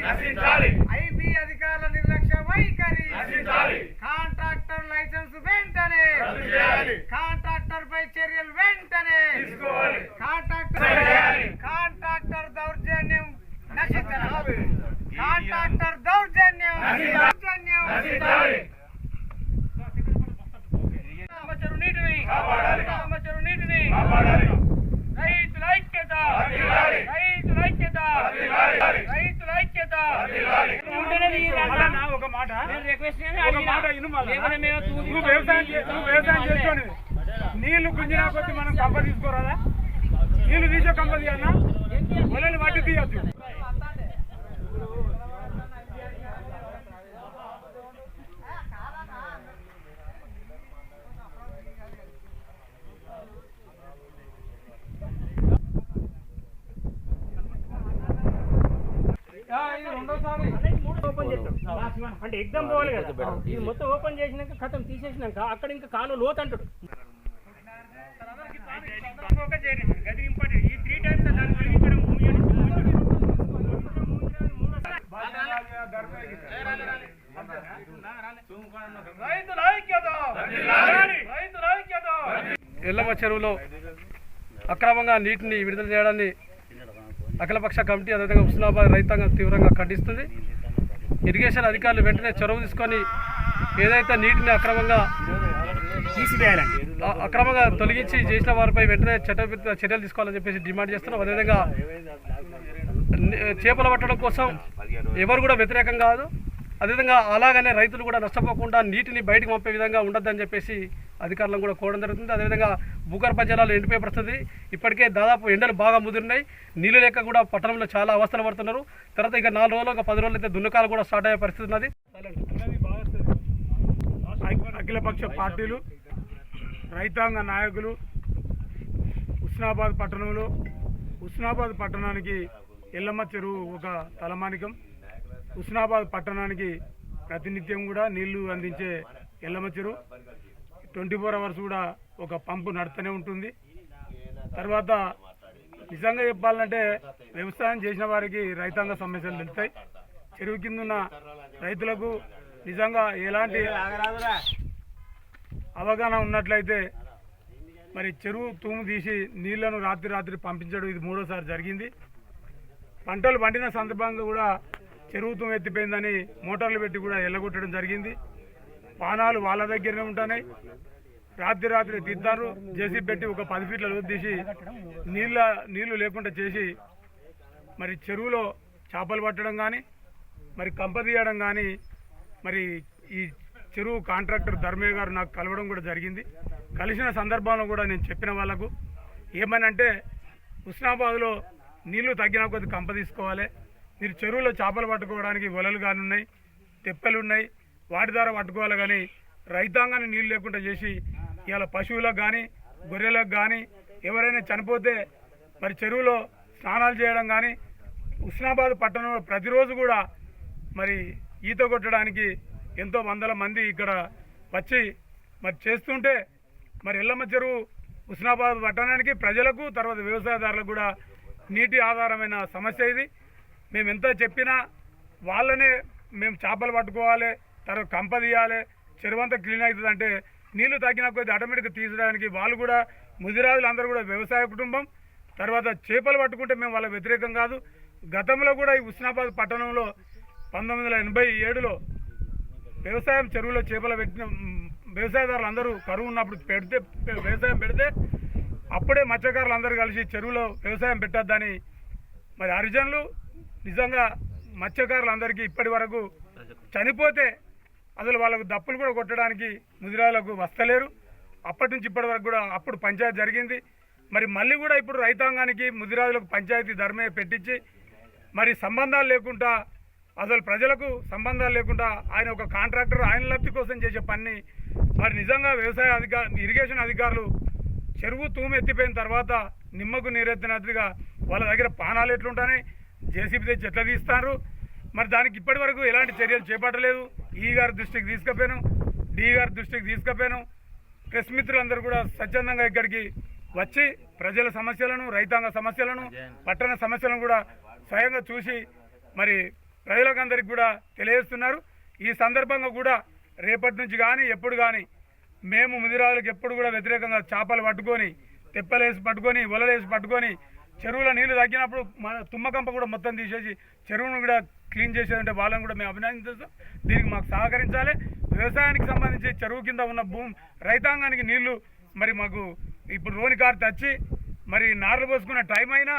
Happy Charlie. నువ్వు వ్యవసాయం నువ్వు వ్యవసాయం చేసుకొని నీళ్ళు గుంజినా కొద్ది మనం కంప తీసుకోరాదా? నీళ్ళు తీసే కంప ఒలని వాటి తీయద్దు. ఓపెన్ చేస్తాం అంటే ఎగ్జామ్ పోవాలి కదా. ఇది మొత్తం ఓపెన్ చేసినాక కథం తీసేసినాక అక్కడ ఇంకా కాలు లోతు అంటాడు గది ఇంపార్టెంట్ ఈ త్రీ టైమ్స్ దాన్ని తొలగించడం ఎల్లమ్మ చెరువులో అక్రమంగా నీటిని విడుదల చేయడాన్ని అఖిలపక్ష కమిటీ అదేవిధంగా హుస్నాబాద్ రైతాంగం తీవ్రంగా ఖండిస్తుంది. ఇరిగేషన్ అధికారులు వెంటనే చొరవ తీసుకొని ఏదైతే నీటిని అక్రమంగా తీసివేయాలండి అక్రమంగా తొలగించి చేసిన వారిపై వెంటనే చట్ట చర్యలు తీసుకోవాలని చెప్పేసి డిమాండ్ చేస్తున్నాం. అదేవిధంగా చేపలు పట్టడం కోసం ఎవరు కూడా వ్యతిరేకం కాదు. అదేవిధంగా అలాగనే రైతులు కూడా నష్టపోకుండా నీటిని బయటకు పంపే విధంగా ఉండద్దని చెప్పేసి అధికారులను కూడా కోవడం జరుగుతుంది. అదేవిధంగా భూగర్భ జలాలు ఎండిపోయే పరిస్థితి ఇప్పటికే దాదాపు ఎండలు బాగా ముదిరినాయి. నీళ్ళు లేక కూడా పట్టణంలో చాలా అవస్థలు పడుతున్నారు. తర్వాత ఇక నాలుగు రోజులు ఒక పది రోజులు అయితే దున్నకాలు కూడా స్టార్ట్ అయ్యే పరిస్థితి ఉన్నది. అఖిలపక్ష పార్టీలు రైతాంగ నాయకులు హుస్నాబాద్ పట్టణంలో హుస్నాబాద్ పట్టణానికి ఎల్లమ్మ చెరువు ఒక తలమానికం. హుస్నాబాద్ పట్టణానికి ప్రతినిత్యం కూడా నీళ్ళు అందించే ఎల్లమ్మ చెరువు ట్వంటీ ఫోర్ అవర్స్ కూడా ఒక పంపు నడుతూనే ఉంటుంది. తర్వాత నిజంగా చెప్పాలంటే వ్యవసాయం చేసిన వారికి రైతాంగ సమస్యలు తెలుస్తాయి. చెరువు కింద ఉన్న రైతులకు నిజంగా ఎలాంటి అవగాహన ఉన్నట్లయితే మరి చెరువు తూము తీసి నీళ్ళను రాత్రి రాత్రి పంపించడం ఇది మూడోసారి జరిగింది. పంటలు పండిన సందర్భంగా కూడా చెరువు ఎత్తిపోయిందని మోటార్లు పెట్టి కూడా ఎల్లగొట్టడం జరిగింది. పానాలు వాళ్ళ దగ్గరనే ఉంటున్నాయి. రాత్రి రాత్రి తీద్దారు జేసీ పెట్టి ఒక పది ఫీట్ల లోతు తీసి నీళ్ళ నీళ్ళు లేకుండా చేసి మరి చెరువులో చేపలు పట్టడం కానీ మరి కంప తీయడం కానీ మరి ఈ చెరువు కాంట్రాక్టర్ ధర్మయ్య గారు నాకు కలవడం కూడా జరిగింది. కలిసిన సందర్భంలో కూడా నేను చెప్పిన వాళ్ళకు ఏమనంటే హుస్నాబాద్లో నీళ్ళు తగ్గిన కొద్ది కంప తీసుకోవాలి. మీరు చెరువులో చేపలు పట్టుకోవడానికి వలలు కానీ ఉన్నాయి తెప్పలు ఉన్నాయి వాటి ద్వారా పట్టుకోవాలి కానీ రైతాంగాన్ని నీళ్ళు లేకుండా చేసి ఇవాళ పశువులకు కానీ గొర్రెలకు కానీ ఎవరైనా చనిపోతే మరి చెరువులో స్నానాలు చేయడం కానీ హుస్నాబాద్ పట్టణంలో ప్రతిరోజు కూడా మరి ఈత కొట్టడానికి ఎంతో వందల మంది ఇక్కడ వచ్చి మరి చేస్తుంటే మరి ఎల్లమ్మ చెరువు ఉస్నాబాద్ పట్టణానికి ప్రజలకు తర్వాత వ్యవసాయదారులకు కూడా నీటి ఆధారమైన సమస్య ఇది. మేము ఎంత చెప్పినా వాళ్ళనే మేము చేపలు పట్టుకోవాలి తర్వాత కంప తీయాలి చెరువు అంతా క్లీన్ అవుతుంది అంటే నీళ్ళు తగ్గిన కొద్ది ఆటోమేటిక్గా తీసడానికి వాళ్ళు కూడా ముదిరాజులు అందరూ కూడా వ్యవసాయ కుటుంబం తర్వాత చేపలు పట్టుకుంటే మేము వాళ్ళ వ్యతిరేకం కాదు. గతంలో కూడా ఈ హుస్నాబాద్ పట్టణంలో పంతొమ్మిది వందల ఎనభై ఏడులో వ్యవసాయం చెరువులో చేపలు పెట్టిన వ్యవసాయదారులు అందరూ కరువు ఉన్నప్పుడు పెడితే వ్యవసాయం పెడితే అప్పుడే మత్స్యకారులు అందరూ కలిసి చెరువులో వ్యవసాయం పెట్టొద్దని మరి హరిజనులు నిజంగా మత్స్యకారులందరికీ ఇప్పటి వరకు చనిపోతే అసలు వాళ్ళకు దప్పులు కూడా కొట్టడానికి ముదిరాలకు వస్తలేరు. అప్పటి నుంచి ఇప్పటి వరకు కూడా అప్పుడు పంచాయతీ జరిగింది. మరి మళ్ళీ కూడా ఇప్పుడు రైతాంగానికి ముదిరాజులకు పంచాయతీ ధర్మే పెట్టించి మరి సంబంధాలు లేకుండా అసలు ప్రజలకు సంబంధాలు లేకుండా ఆయన ఒక కాంట్రాక్టర్ ఆయన లబ్ధి కోసం చేసే పని మరి నిజంగా వ్యవసాయ అధికార ఇరిగేషన్ అధికారులు చెరువు తూము ఎత్తిపోయిన తర్వాత నిమ్మకు నీరెత్తినట్టుగా వాళ్ళ దగ్గర పానాలు ఎట్లుంటాయి జేసీబీ తెచ్చి ఎట్లా తీస్తారు. మరి దానికి ఇప్పటి వరకు ఎలాంటి చర్యలు చేపట్టలేదు. ఈ గారి దృష్టికి తీసుకుపోయాను. డి గారి దృష్టికి తీసుకుపోయాను. ప్రెస్ మిత్రులందరూ కూడా స్వచ్ఛందంగా ఇక్కడికి వచ్చి ప్రజల సమస్యలను రైతాంగ సమస్యలను పట్టణ సమస్యలను కూడా స్వయంగా చూసి మరి ప్రజలకందరికి కూడా తెలియజేస్తున్నారు. ఈ సందర్భంగా కూడా రేపటి నుంచి కానీ ఎప్పుడు కానీ మేము ముదిరాలకు ఎప్పుడు కూడా వ్యతిరేకంగా చేపలు పట్టుకొని తెప్పలేసి పట్టుకొని వలలేసి పట్టుకొని చెరువుల నీళ్ళు తగ్గినప్పుడు మన తుమ్మకంప కూడా మొత్తం తీసేసి చెరువును కూడా క్లీన్ చేసేదంటే వాళ్ళని కూడా మేము అభినందిస్తాం దీనికి మాకు సహకరించాలి. వ్యవసాయానికి సంబంధించి చెరువు కింద ఉన్న భూమి రైతాంగానికి నీళ్ళు మరి మాకు ఇప్పుడు రోని కారు తెచ్చి మరి నార్లు పోసుకున్న టైం అయినా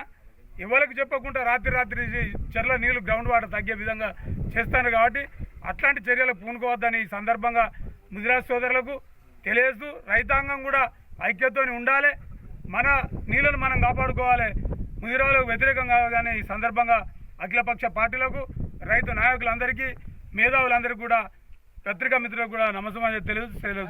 ఎవరికి చెప్పకుండా రాత్రి రాత్రి చెర్ల నీళ్ళు గ్రౌండ్ వాటర్ తగ్గే విధంగా చేస్తాను కాబట్టి అట్లాంటి చర్యలకు పూనుకోవద్దని ఈ సందర్భంగా ముదిరాజ్ సోదరులకు తెలియజేస్తూ రైతాంగం కూడా ఐక్యతతో ఉండాలి. మన నీళ్ళను మనం కాపాడుకోవాలి. ముదిరాలకు వ్యతిరేకంగా కానీ ఈ సందర్భంగా అఖిలపక్ష పార్టీలకు రైతు నాయకులందరికీ మేధావులందరికీ కూడా పత్రికా మిత్రులకు కూడా నమస్కారం తెలియదు సెలవు